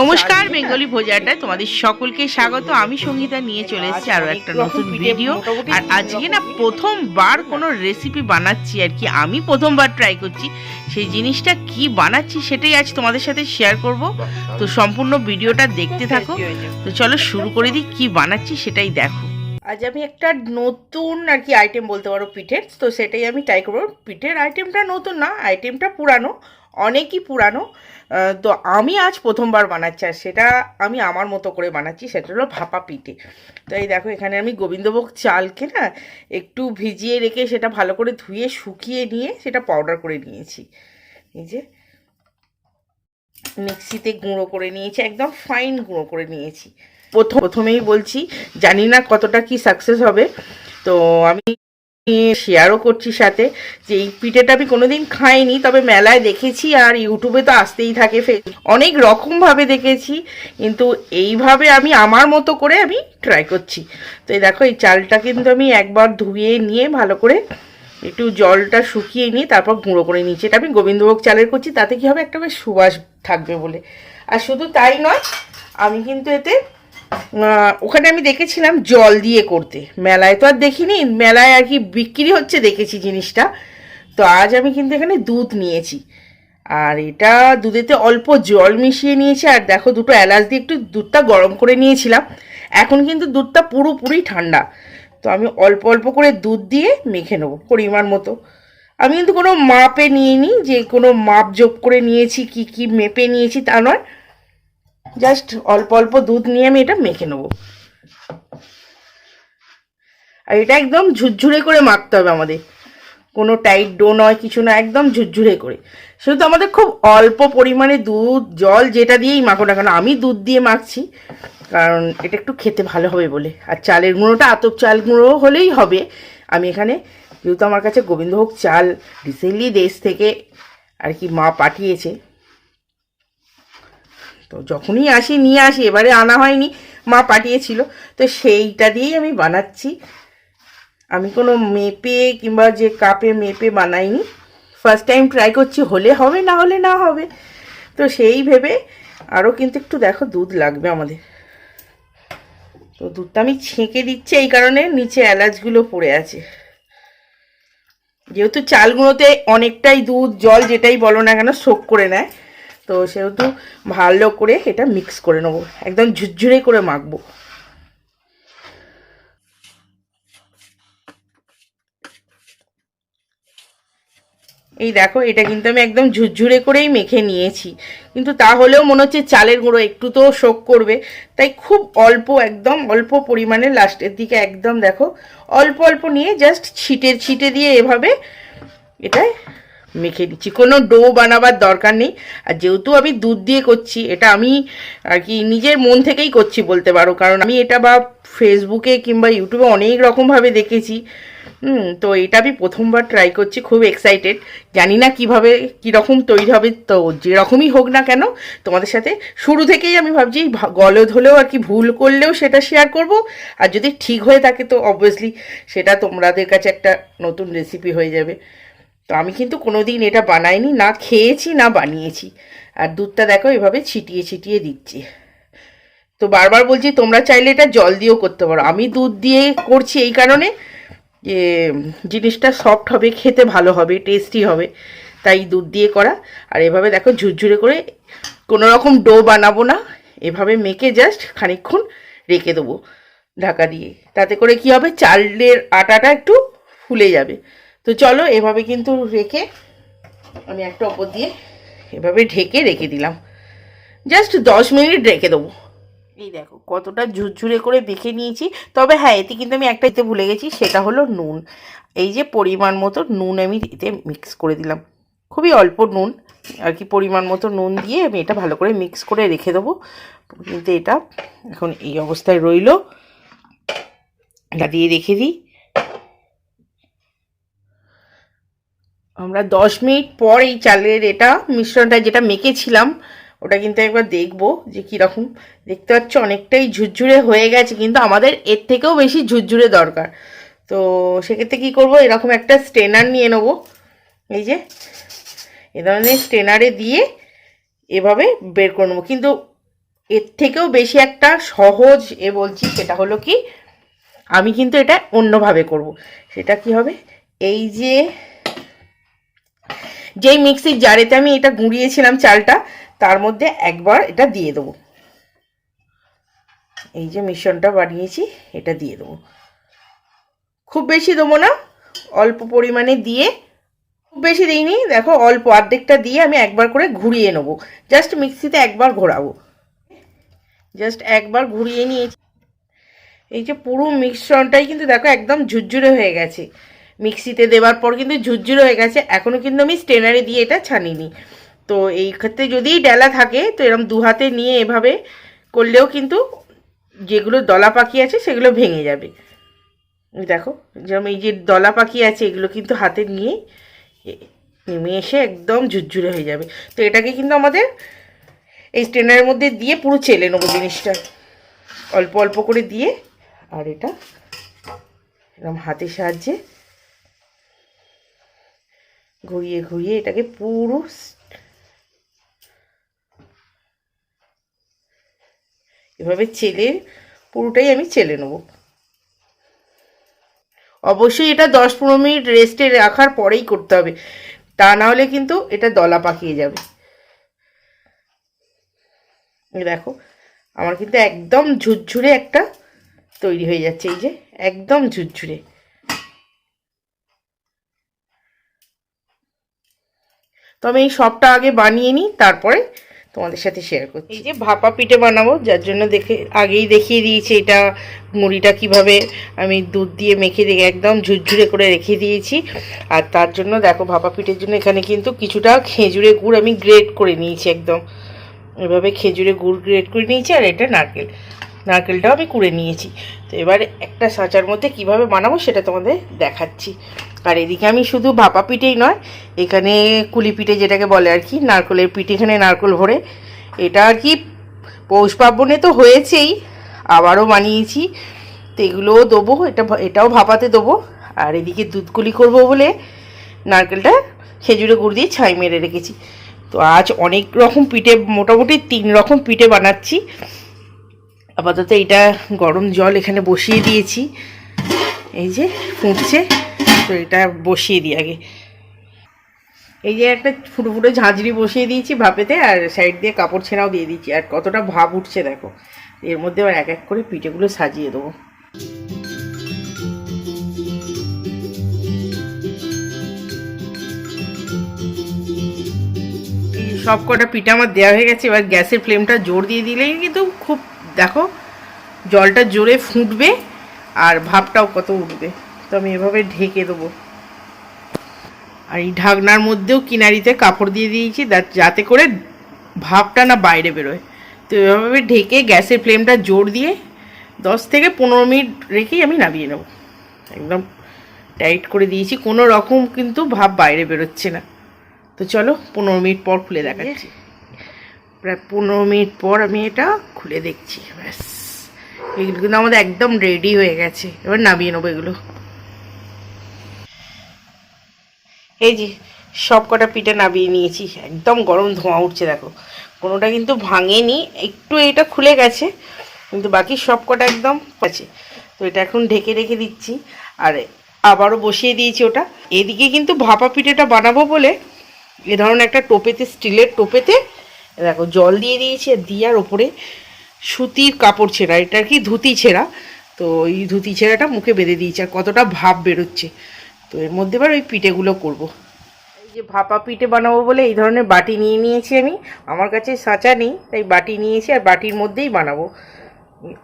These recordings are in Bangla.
নমস্কার বেঙ্গলি ভোজাটায় তোমাদের সকলকে স্বাগত। আমি সঙ্গীতা নিয়ে চলে এসেছি আরও একটা নতুন ভিডিও আর আজকে না প্রথমবার কোনো রেসিপি বানাচ্ছি আর কি। আমি প্রথমবার ট্রাই করছি। সেই জিনিসটা কি বানাচ্ছি সেটাই আজ তোমাদের সাথে শেয়ার করব। তো সম্পূর্ণ ভিডিওটা দেখতে থাকো। তো চলো শুরু করে দিই কি বানাচ্ছি সেটাই দেখো। আজ আমি একটা নতুন আর কি আইটেম বলতে পারো পিঠের তো সেটাই আমি ট্রাই করব। পিঠের আইটেমটা নতুন না আইটেমটা পুরানো অনেকই পুরানো। তো আমি আজ প্রথমবার বানাচ্ছি আর সেটা আমি আমার মতো করে বানাচ্ছি, সেটা হলো ভাপা পিঠে। তো এই দেখো, এখানে আমি গোবিন্দভোগ চালকে না একটু ভিজিয়ে রেখে সেটা ভালো করে ধুয়ে, শুকিয়ে নিয়ে সেটা পাউডার করে নিয়েছি। এই যে মিক্সিতে গুঁড়ো করে নিয়েছি, একদম ফাইন গুঁড়ো করে নিয়েছি। প্রথম, প্রথমেই বলছি, জানি না কতটা কি সাকসেস হবে। তো আমি শেয়ারও করছি সাথে, যে এই পিঠেটা আমি কোনোদিন খাইনি, তবে মেলায় দেখেছি আর ইউটিউবে তো আসতেই থাকে অনেক রকমভাবে দেখেছি, কিন্তু এইভাবে আমি আমার মতো করে আমি ট্রাই করছি। তো এই দেখো, এই চালটা কিন্তু আমি একবার ধুয়ে নিয়ে ভালো করে একটু জলটা শুকিয়ে নিয়ে তারপর গুঁড়ো করে নিচ্ছি এটা আমি গোবিন্দভোগ চালের করছি তাতে কি হবে? একটা বেশ সুবাস থাকবে বলে। আর শুধু তাই নয়, আমি কিন্তু এতে ওখানে আমি দেখেছিলাম জল দিয়ে করতে। মেলায় তো আর দেখিনি, মেলায় আর কি বিক্রি হচ্ছে দেখেছি জিনিসটা। তো আজ আমি কিন্তু এখানে দুধ নিয়েছি। আর এটা দুধেতে অল্প জল মিশিয়ে নিয়েছি, আর দেখো দুটো এলাচ দিয়ে একটু দুধটা গরম করে নিয়েছিলাম। এখন কিন্তু দুধটা পুরোপুরি ঠান্ডা। তো আমি অল্প অল্প করে দুধ দিয়ে মেখে নেব পরিমাণ মতো। আমি কিন্তু কোনো মাপে নিইনি, যে কোনো মাপ যোগ করে নিয়েছি, কি কি মেপে নিয়েছি তা নয়। জাস্ট অল্প অল্প দুধ নিয়ে আমি এটা মেখে নেব। আর এটা একদম ঝুরঝুরে করে মাখতে হবে আমাদের। কোনো টাইট ডো নয়, কিছু না একদম ঝুরঝুরে করে। সেহেতু আমাদের খুব অল্প পরিমাণে দুধ, জল যেটা দিয়েই মাখো না কেন, আমি দুধ দিয়ে মাখছি। কারণ এটা একটু খেতে ভালো হবে বলে। আর চালের গুঁড়োটা, আতপ চাল গুঁড়ো হলেই হবে। আমি এখানে যেহেতু আমার কাছে গোবিন্দভোগ চাল রিসেন্টলি দেশ থেকে আর কি মা পাঠিয়েছে তো যখনই আসি, নিয়ে আসি, এবারে আনা হয়নি, মা পাঠিয়েছিল। তো সেইটা দিয়েই আমি বানাচ্ছি। আমি কোনো মেপে কিংবা যে কাপে মেপে বানাইনি। ফার্স্ট টাইম ট্রাই করছি, হলে হবে, না হলে না হবে। তো সেই ভেবে আরও কিন্তু একটু দেখো, দুধ লাগবে আমাদের। তো দুধটা আমি ছেঁকে দিচ্ছি, এই কারণে নিচে এলাচগুলো পড়ে আছে। যেহেতু চালগুলোতে অনেকটাই দুধ, জল যেটাই বলো না কেন শোক করে নেয়। তো সেহেতু ভালো করে এটা মিক্স করে নেব। একদম ঝুরঝুরে করে মাখবো। এই দেখো, এটা কিন্তু আমি একদম ঝুরঝুরে করেই মেখে নিয়েছি। কিন্তু তাহলেও মনে হচ্ছে চালের গুঁড়ো একটু তো শোক করবে। তাই খুব অল্প, একদম অল্প পরিমাণে লাস্টের দিকে একদম দেখো, অল্প অল্প নিয়ে জাস্ট ছিটে ছিটে দিয়ে এভাবে এটা মেখে দিচ্ছি কোনো ডো বানাবার দরকার নেই। আর যেহেতু আমি দুধ দিয়ে করছি, এটা আমি আর কি নিজের মন থেকেই করছি বলতে পারো। কারণ আমি এটা বা ফেসবুকে কিংবা ইউটিউবে অনেক রকমভাবে দেখেছি। হুম, তো এটা আমি প্রথমবার ট্রাই করছি, খুব এক্সাইটেড জানি না কীভাবে, কীরকম তৈরি হবে। তো যেরকমই হোক না কেন, তোমাদের সাথে শুরু থেকেই আমি ভাবছি গলদ হলেও আর কি ভুল করলেও সেটা শেয়ার করব। আর যদি ঠিক হয়ে থাকে, তো অবভিয়াসলি সেটা তোমাদের কাছে একটা নতুন রেসিপি হয়ে যাবে। তো আমি কিন্তু কোনোদিন এটা বানাইনি, না খেয়েছি, না বানিয়েছি। আর দুধটা দেখো এভাবে ছিটিয়ে ছিটিয়ে দিচ্ছি। তো বারবার বলছি, তোমরা চাইলে এটা জল দিয়েও করতে পারো। আমি দুধ দিয়ে করছি এই কারণে যে, জিনিসটা সফট হবে, খেতে ভালো হবে টেস্টি হবে। তাই দুধ দিয়ে করা। আর এভাবে দেখো ঝুরঝুরে করে কোনো রকম ডো বানাবো না। এভাবে মেখে জাস্ট খানিকক্ষণ রেখে দেবো ঢাকা দিয়ে। তাতে করে কি হবে? চালের আটাটা একটু ফুলে যাবে। তো চলো, এভাবে কিন্তু রেখে আমি একটা ওপর দিয়ে এভাবে ঢেকে রেখে দিলাম। জাস্ট দশ মিনিট রেখে দেবো। এই দেখো, কতটা ঝুরঝুরে করে মেখে নিয়েছি। তবে হ্যাঁ এতে কিন্তু আমি একটা এতে ভুলে গেছি, সেটা হলো নুন। এই যে পরিমাণ মতো নুন আমি এতে মিক্স করে দিলাম। খুবই অল্প নুন, আর কি পরিমাণ মতো নুন দিয়ে আমি এটা ভালো করে মিক্স করে রেখে দেবো। কিন্তু এটা এখন এই অবস্থায় রইল। এটা দিয়ে রেখে দিই। আমরা দশ মিনিট পর এই চালের এটা মিশ্রণটা যেটা মেখেছিলাম, ওটা কিন্তু একবার দেখব যে কীরকম। দেখতে পাচ্ছ অনেকটাই ঝুরঝুরে হয়ে গেছে, কিন্তু আমাদের এর থেকেও বেশি ঝুরঝুরে দরকার। তো সেক্ষেত্রে কী করব, এরকম একটা স্টেনার নিয়ে নেব। এই যে, এ ধরনের স্টেনারে দিয়ে এভাবে বের করে নেব। কিন্তু এর থেকেও বেশি একটা সহজ এ বলছি, সেটা হলো কি, আমি কিন্তু এটা অন্যভাবে করব। সেটা কি হবে? এই যে যেই মিক্সির জারেতে আমি এটা গুঁড়িয়েছিলাম চালটা, তার মধ্যে একবার এটা দিয়ে দেবো। এই যে মিশ্রণটা বানিয়েছি, এটা দিয়ে দেবো। খুব বেশি দেবো না, অল্প পরিমাণে দিয়ে, খুব বেশি দিইনি, দেখো অল্প অর্ধেকটা দিয়ে আমি একবার করে ঘুরিয়ে নেব। জাস্ট মিক্সিতে একবার ঘোরাবো। জাস্ট একবার ঘুরিয়ে নিয়েছি। এই যে পুরো মিশ্রণটাই কিন্তু দেখো একদম ঝুরঝুরে হয়ে গেছে। মিক্সিতে দেওয়ার পর কিন্তু ঝুরঝুরে হয়ে গেছে। এখনও কিন্তু আমি স্টেনারে দিয়ে এটা ছানিনি। তো এই ক্ষেত্রে যদি ডেলা থাকে, তো এরকম দু হাতে নিয়ে এভাবে করলেও কিন্তু যেগুলো দলা পাখি আছে, সেগুলো ভেঙে যাবে। দেখো যেরকম এই যে দলা পাখি আছে, এগুলো কিন্তু হাতে নিয়ে নেমে এসে একদম ঝুরঝুরে হয়ে যাবে। তো এটাকে কিন্তু আমাদের এই স্টেনারের মধ্যে দিয়ে পুরো চেলে নেব জিনিসটা। অল্প অল্প করে দিয়ে, আর এটা এরকম হাতের সাহায্যে ঘুরিয়ে ঘুরিয়ে এটাকে পুরো এভাবে চেলে, পুরোটাই আমি চেলে নেব। অবশ্যই এটা দশ পনেরো মিনিট রেস্টে রাখার পরেই করতে হবে। তা না হলে কিন্তু এটা দলা পাকিয়ে যাবে। দেখো, আমার কিন্তু একদম ঝুরঝুরে একটা তৈরি হয়ে যাচ্ছে। এই যে, একদম ঝুরঝুরে। তো আমি এই সবটা আগে বানিয়ে নিই, তারপরে তোমাদের সাথে শেয়ার করছি। এই যে ভাপা পিঠে বানাবো, যার জন্য দেখে, আগেই দেখিয়ে দিয়েছি এটা মুড়িটা কীভাবে আমি দুধ দিয়ে মেখে রেখে একদম ঝুরঝুরে করে রেখে দিয়েছি। আর তার জন্য দেখো ভাপা পিঠের জন্য এখানে কিন্তু কিছুটা খেজুরের গুড় আমি গ্রেট করে নিয়েছি একদম। এভাবে খেজুরে গুড় গ্রেট করে নিয়েছি আর এটা নারকেল। নারকেলটাও আমি কুড়ে নিয়েছি। তো এবার একটা সাঁচার মধ্যে কীভাবে বানাবো সেটা তোমাদের দেখাচ্ছি। আর এদিকে আমি শুধু ভাপা পিঠেই নয়, এখানে কুলি পিঠে যেটাকে বলে আর কি, নারকেলের পিঠে এখানে নারকেল ভরে। এটা আর কি পৌষ পার্বণে তো হয়েছেই, আবারও বানিয়েছি। তো এগুলোও দেবো, এটা এটাও ভাপাতে দেবো। আর এদিকে দুধগুলি করব বলে নারকেলটা খেজুরে গুড় দিয়ে ছাই মেরে রেখেছি। তো আজ অনেক রকম পিঠে, মোটামুটি তিন রকম পিঠে বানাচ্ছি। আপাতত এটা গরম জল এখানে বসিয়ে দিয়েছি। এই যে ফুটছে। তো এটা বসিয়ে দিই আগে। এই যে একটা ফুটো ফুটো ঝাঁঝরি বসিয়ে দিয়েছি ভাপেতে, আর সাইড দিয়ে কাপড় ছেঁড়াও দিয়ে দিচ্ছি। আর কতটা ভাপ উঠছে দেখো, এর মধ্যে আবার এক এক করে পিঠেগুলো সাজিয়ে দেবো। সব কটা পিঠা আমার দেওয়া হয়ে গেছে, এবার গ্যাসের ফ্লেমটা জোর দিয়ে দিলেই কিন্তু খুব, দেখো, জলটা জোরে ফুটবে, আর ভাপটাও কত উঠবে। তো আমি এভাবে ঢেকে দেবো। আর এই ঢাকনার মধ্যেও কিনারিতে কাপড় দিয়ে দিয়েছি যাতে করে ভাপটা না বাইরে বেরোয়। তো এভাবে ঢেকে গ্যাসের ফ্লেমটা জোর দিয়ে দশ থেকে পনেরো মিনিট রেখেই আমি নামিয়ে নেব। একদম টাইট করে দিয়েছি, কোনো রকম কিন্তু ভাপ বাইরে বেরোচ্ছে না। তো চলো পনেরো মিনিট পর খুলে দেখাচ্ছি। প্রায় পনেরো মিনিট পর আমি এটা খুলে দেখছি, ব্যাস। এগুলো কিন্তু আমাদের একদম রেডি হয়ে গেছে। এবার নামিয়ে নেব এগুলো। এই যে সব কটা পিঠে নামিয়ে নিয়েছি, একদম গরম ধোঁয়া উঠছে দেখো। কোনোটা কিন্তু ভাঙেনি, একটু এটা খুলে গেছে, কিন্তু বাকি সব কটা একদম আছে। তো এটা এখন ঢেকে রেখে দিচ্ছি, আর আবারও বসিয়ে দিয়েছি ওটা। এদিকে কিন্তু ভাপা পিঠেটা বানাবো বলে এ ধরনের একটা টোপেতে, স্টিলের টোপেতে, দেখো জল দিয়ে দিয়েছি আর দিয়ার ওপরে সুতির কাপড় ছেঁড়া এটা আর কি ধুতি ছেঁড়া? তো এই ধুতি ছেঁড়াটা মুখে বেঁধে দিয়েছি, আর কতটা ভাব বেরোচ্ছে। তো এর মধ্যে এবার ওই পিঠেগুলো করব। এই যে ভাপা পিঠে বানাবো বলে এই ধরনের বাটি নিয়ে নিয়েছি আমি। আমার কাছে সাঁচা নেই, তাই বাটি নিয়েছি আর বাটির মধ্যেই বানাবো।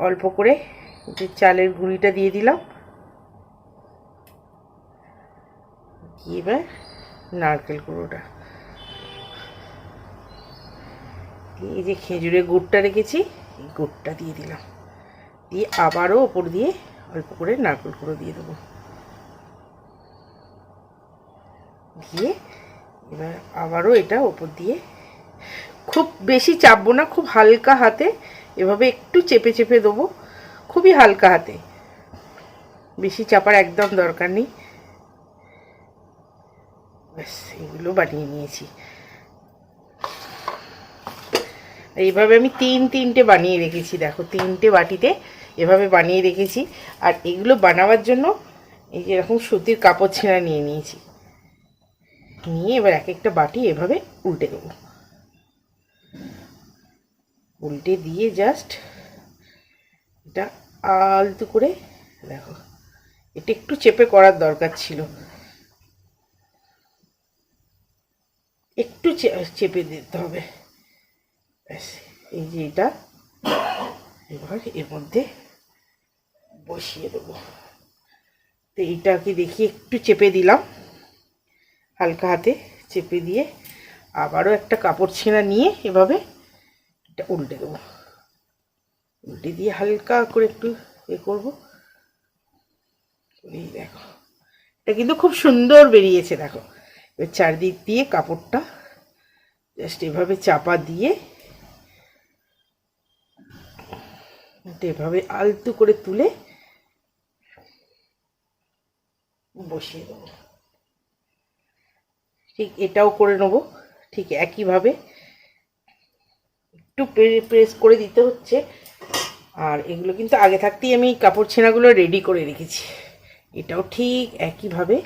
অল্প করে যে চালের গুঁড়িটা দিয়ে দিলাম। দিয়ে এবার নারকেল গুঁড়োটা এই যে খেজুরের গুড়টা রেখেছি, এই গুড়টা দিয়ে দিলাম। দিয়ে আবারও ওপর দিয়ে অল্প করে নারকেল গুঁড়ো দিয়ে দেবো। দিয়ে এবার আবারও এটা ওপর দিয়ে খুব বেশি চাপবো না, খুব হালকা হাতে এভাবে একটু চেপে চেপে দেবো, খুবই হালকা হাতে। বেশি চাপার একদম দরকার নেই। ব্যাস, এগুলো বানিয়ে নিয়েছি। এইভাবে আমি তিন তিনটে বানিয়ে রেখেছি, দেখো তিনটে বাটিতে এভাবে বানিয়ে রেখেছি। আর এগুলো বানাবার জন্য এই যে এরকম সুতির কাপড় ছেঁড়া নিয়ে নিয়েছি। নিয়ে এবার এক একটা বাটি এভাবে উল্টে দেবো। উল্টে দিয়ে জাস্ট এটা আলতু করে, দেখো, এটা একটু চেপে করার দরকার ছিল। একটু চেপে দিতে হবে। ব্যাস, এই যে এটা, এবার এর মধ্যে বসিয়ে দেবো। তো এইটাকে দেখি একটু চেপে দিলাম। হালকা হাতে চেপে দিয়ে আবারও একটা কাপড় ছেঁড়া নিয়ে এভাবে এটা উল্টে দেবো। উল্টে দিয়ে হালকা করে একটু এ করব। এই দেখো, এটা কিন্তু খুব সুন্দর বেরিয়েছে, দেখো। এবার চারদিক দিয়ে কাপড়টা জাস্ট এভাবে চাপা দিয়ে এভাবে আলতু করে তুলে বসিয়ে দেবো। ঠিক এটাও করে নেব। ঠিক একইভাবে একটু প্রেস করে দিতে হচ্ছে। আর এগুলো কিন্তু আগে থাকতেই আমি কাপড় ছেঁড়াগুলো রেডি করে রেখেছি। এটাও ঠিক একইভাবে।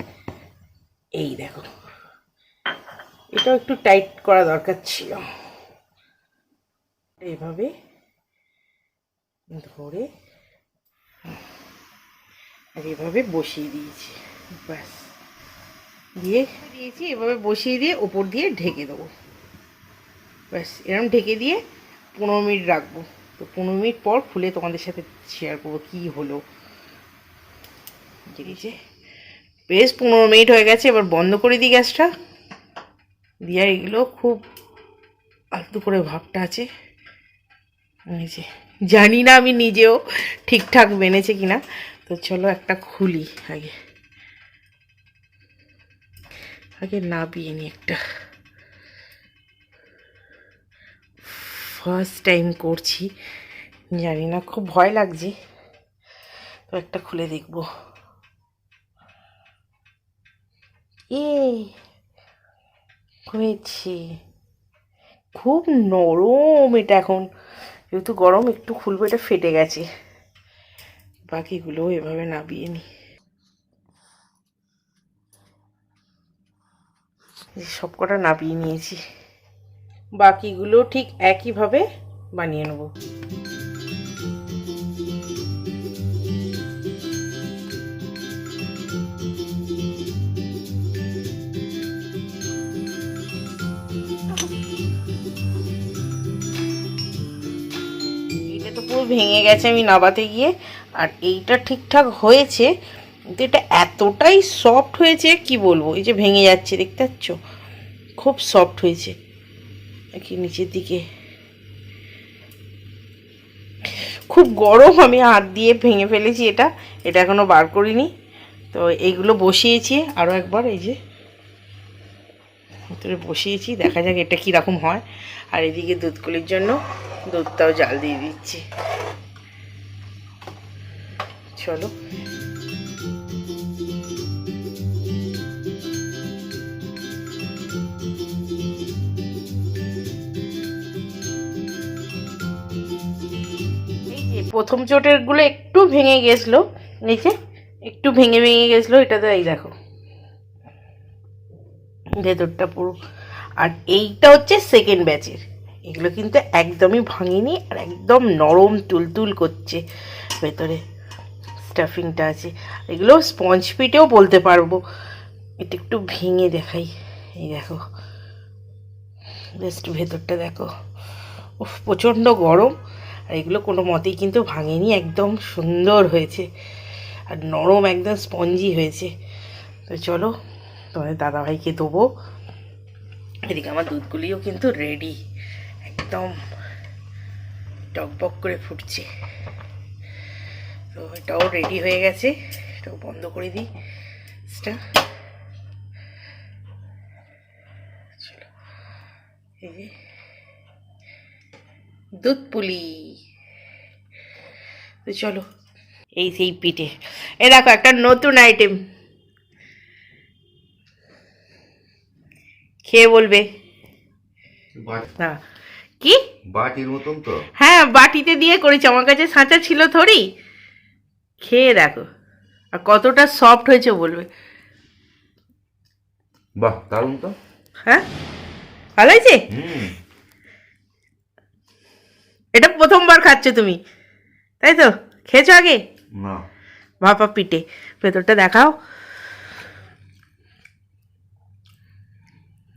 এই দেখো। এটাও একটু টাইট করা দরকার ছিল। এইভাবে ধরে আর এভাবে বসিয়ে দিয়েছি। ব্যাস। দিয়ে দিয়েছি, এভাবে বসিয়ে দিয়ে ওপর দিয়ে ঢেকে দেবো। ব্যাস এরকম ঢেকে দিয়ে পনেরো মিনিট রাখব। তো পনেরো মিনিট পর খুলে তোমাদের সাথে শেয়ার করব কী হলো। ঠিক আছে বেশ পনেরো মিনিট হয়ে গেছে, এবার বন্ধ করে দিই গ্যাসটা। দিয়ে এগুলো খুব আলতু করে ভাবটা আছে। যে, জানি না আমি নিজেও ঠিকঠাক বেনেছে কিনা। তো চলো একটা খুলি আগে। আগে নাবিয়ে নি একটা। ফার্স্ট টাইম করছি। জানি না, খুব ভয় লাগছে। তো একটা খুলে দেখব। এ হয়েছে খুব নরম এটা এখন। যেহেতু গরম, একটু খুলবো, এটা ফেটে গেছে। বাকিগুলো এভাবে নাবিয়ে নি। সব কটা নাবিয়ে নিয়েছি। বাকিগুলো ঠিক একইভাবে বানিয়ে নেব। তো পুরো ভেঙে গেছে আমি নাবাতে গিয়ে। আর এইটা ঠিকঠাক হয়েছে কিন্তু এটা এতটাই সফট হয়েছে, কি বলব? এই যে ভেঙে যাচ্ছে, দেখতে পাচ্ছ? খুব সফট হয়েছে। কি নিচের দিকে। খুব গরম, আমি হাত দিয়ে ভেঙে ফেলেছি এটা। এটা এখনও বার করিনি। তো এইগুলো বসিয়েছি। আরও একবার এই যে ভিতরে বসিয়েছি। দেখা যাক এটা কীরকম হয়। আর এদিকে দুধগুলির জন্য দুধটাও জাল দিয়ে দিচ্ছি। চলো। প্রথম চোটেরগুলো একটু ভেঙে গেছিল, নিচে একটু ভেঙে ভেঙে গেছিল, এটা তো এই দেখো। ভেতরটা পুরো। আর এইটা হচ্ছে সেকেন্ড ব্যাচের এগুলো কিন্তু একদমই ভাঙিনি আর একদম নরম তুলতুল করছে ভেতরে। স্টাফিংটা আছে। এগুলো স্পঞ্জ পিটেও বলতে পারব। এটা একটু ভেঙে দেখাই। এই দেখো। জাস্ট ভেতরটা দেখো। প্রচণ্ড গরম। আর এগুলো কোনো মতেই কিন্তু ভাঙেনি, একদম সুন্দর হয়েছে। আর নরম একদম স্পঞ্জি হয়েছে। তো চলো, তোমাদের দাদাভাইকে দেবো। এদিকে আমার দুধগুলিও কিন্তু রেডি একদম টকবক করে ফুটছে। তো এটাও রেডি হয়ে গেছে। এটাও বন্ধ করে দিই। এটা চলো। এই যে দুধ পুলি তো চলো। এই সেই পিঠে। এ দেখো একটা নতুন আইটেম খেয়ে বলবে। না। কি? বাটির মতন তো। হ্যাঁ বাটিতে দিয়ে করেছি। আমার কাছে সাঁচা ছিল থরি খেয়ে দেখো। আর কতটা সফট হয়েছে বলবে। বাহ দারুণ তো। হ্যাঁ? ভালো হয়েছে? এটা প্রথমবার খাচ্ছ তুমি। তাই তো খেয়েছো আগে? না। ভাপা পিঠে। ভেতরটা দেখাও।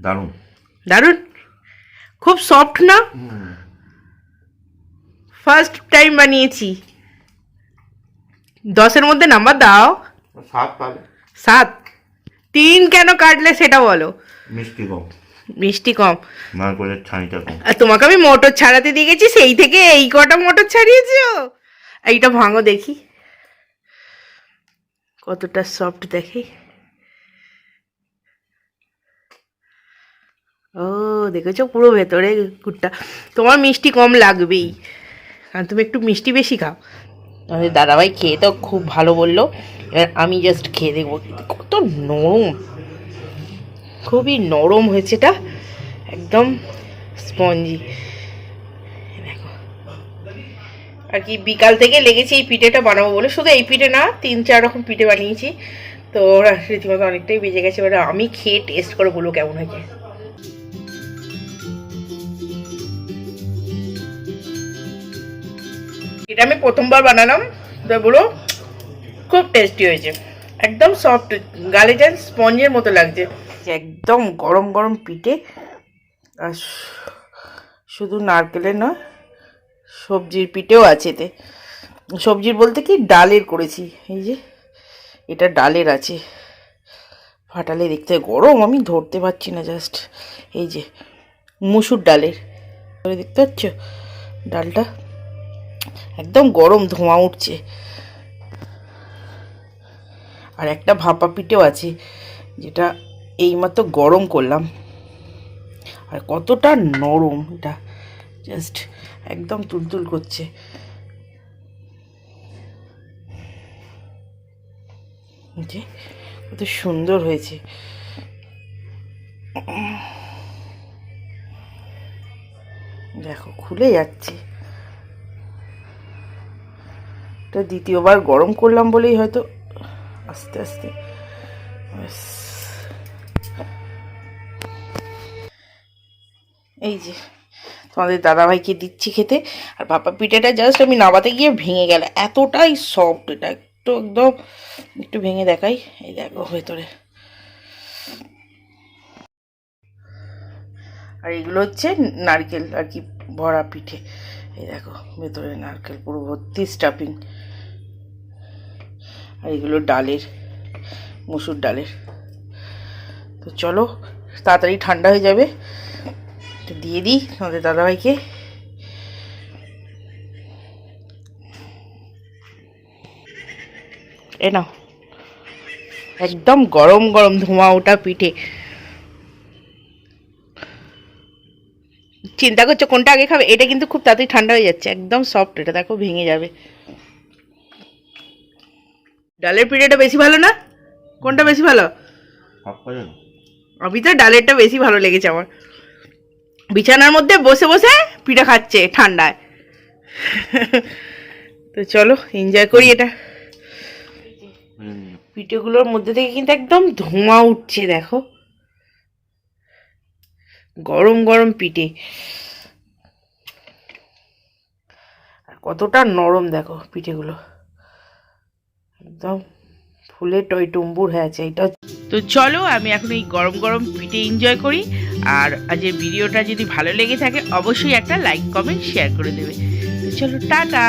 দারুণ। দারুণ? খুব সফট না? ফার্স্ট টাইম বানিয়েছি। দশের মধ্যে নাম্বার দাও। স্বাদ পাবে সাত। তিন কেন কাটলে সেটা বলো। মিষ্টি কম। মিষ্টি কম। নারকলের ছানিটা কম। আর তোমাকে আমি মোটর ছাড়াতে দিয়ে গেছি সেই থেকে এই কটা মোটর ছাড়িয়েছো? এইটা ভাঙো দেখি। কতটা সফট দেখি। ও, দেখেছ পুরো ভেতরে কুটটা। তোমার মিষ্টি কম লাগবেই। কারণ তুমি একটু মিষ্টি বেশি খাও। আমাদের দাদাভাই খেয়ে তো খুব ভালো বলল। এবার আমি জাস্ট খেয়ে দেখব। কত নরম। খুবই নরম হয়েছে এটা। একদম স্পঞ্জি দেখো আর কি বিকাল থেকে লেগেছে এই পিঠেটা বানাবো বলে। শুধু এই পিঠে না, তিন চার রকম পিঠে বানিয়েছি। তো রীতিমতো অনেকটাই বেজে গেছে। এবার আমি খেয়ে টেস্ট করে বলব কেমন হয়েছে। এটা আমি প্রথমবার বানালাম। তো বলো, খুব টেস্টি হয়েছে। একদম সফট গালে যেন স্পঞ্জের মতো লাগছে। একদম গরম গরম পিঠে। আর শুধু নারকেলের নয় সবজির পিঠেও আছে এতে। সবজির বলতে কি? ডালের করেছি। এই যে, এটা ডালের আছে। ফাটালে দেখতে গরম, আমি ধরতে পারছি না জাস্ট এই যে, মুসুর ডালের। দেখতে পাচ্ছ? ডালটা একদম গরম ধোঁয়া উঠছে। আর একটা ভাপা পিঠেও আছে, যেটা এইমাত্র গরম করলাম। আর কতটা নরম এটা। জাস্ট একদম তুলতুল করছে। যে, কত সুন্দর হয়েছে। দেখো, খুলে যাচ্ছে। এটা দ্বিতীয়বার গরম করলাম বলেই হয়তো আস্তে আস্তে। এই যে তোমাদের দাদাভাইকে দিচ্ছি খেতে। আর বাবা পিঠেটা জাস্ট আমি নামাতে গিয়ে ভেঙে গেল। এতটাই সফট এটা একটু একদম একটু ভেঙে দেখাই। এই দেখো ভেতরে। আর এগুলো হচ্ছে নারকেল আর কি ভরা পিঠে। এই দেখো, ভেতরে নারকেল পুরো ভর্তি স্টাফিং আর এগুলো ডালের, মুসুর ডালের। তো চলো, তাড়াতাড়ি ঠান্ডা হয়ে যাবে। তো দিয়ে দিই আমাদের দাদাভাইকে। এ নাও। একদম গরম গরম ধোঁয়া ওটা পিঠে। চিন্তা করছ কোনটা আগে খাবে? এটা কিন্তু খুব তাড়াতাড়ি ঠান্ডা হয়ে যাচ্ছে একদম সফট এটা দেখো ভেঙে যাবে। ডালের পিঠেটা বেশি ভালো না? কোনটা বেশি ভালো? আমি তো ডালেরটা বেশি ভালো লেগেছে আমার। বিছানার মধ্যে বসে বসে পিঠা খাচ্ছে ঠান্ডায়। তো চলো এনজয় করি এটা। পিঠেগুলোর মধ্যে থেকে কিন্তু একদম ধোঁয়া উঠছে, দেখো। গরম গরম পিঠে। আর কতটা নরম, দেখো পিঠেগুলো। একদম ফুলে টই টুম্বুর হয়ে আছে, এটা তো চলো, আমি এখন এই গরম গরম পিঠে এনজয় করি। আর আজকের ভিডিওটা যদি ভালো লেগে থাকে, অবশ্যই একটা লাইক কমেন্ট শেয়ার করে দেবে। চলো, টাটা।